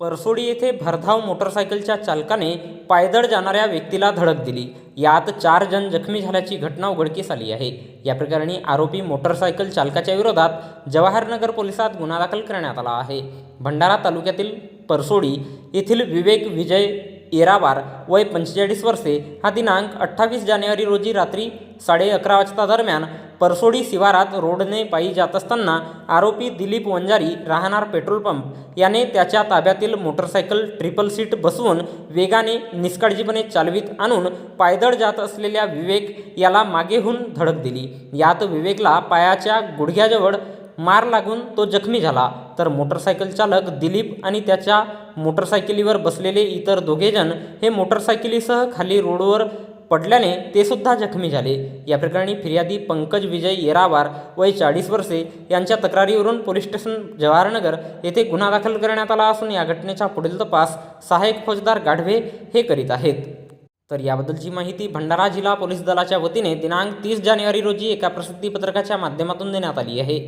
परसोडी येथे भरधाव मोटरसायकलच्या चालकाने पायदळ जाणाऱ्या व्यक्तीला धडक दिली. यात चार जण जखमी झाल्याची घटना उघडकीस आली आहे. या प्रकरणी आरोपी मोटरसायकल चालकाच्या विरोधात जवाहरनगर पोलिसात गुन्हा दाखल करण्यात आला आहे. भंडारा तालुक्यातील परसोडी येथील विवेक विजय येरावार वय पंचेचाळीस वर्षे. हा दिनांक अठ्ठावीस जानेवारी रोजी रात्री साडे अकरा वाजता दरम्यान परसोडी शिवारात रोडने पायी जात असताना आरोपी दिलीप वंजारी राहणार पेट्रोल पंप. याने त्याच्या ताब्यातील मोटरसायकल ट्रिपल सीट बसवून वेगाने निष्काळजीपणे चालवीत आणून पायदळ जात असलेल्या विवेक याला मागेहून धडक दिली. यात विवेकला पायाच्या गुडघ्याजवळ मार लागून तो जखमी झाला. तर मोटरसायकल चालक दिलीप आणि त्याच्या मोटरसायकलीवर बसलेले इतर दोघेजण हे मोटरसायकलीसह खाली रोडवर पडल्याने ते सुद्धा जखमी झाले. या प्रकरणी फिर्यादी पंकज विजय येरावार वय चाळीस वर्षे यांच्या तक्रारीवरून पोलीस स्टेशन जवाहरनगर येथे गुन्हा दाखल करण्यात आला असून या घटनेचा पुढील तपास सहाय्यक फौजदार गाढवे हे करीत आहेत. तर याबद्दलची माहिती भंडारा जिल्हा पोलीस दलाच्या वतीने दिनांक तीस जानेवारी रोजी एका प्रसिद्धीपत्रकाच्या माध्यमातून देण्यात आली आहे.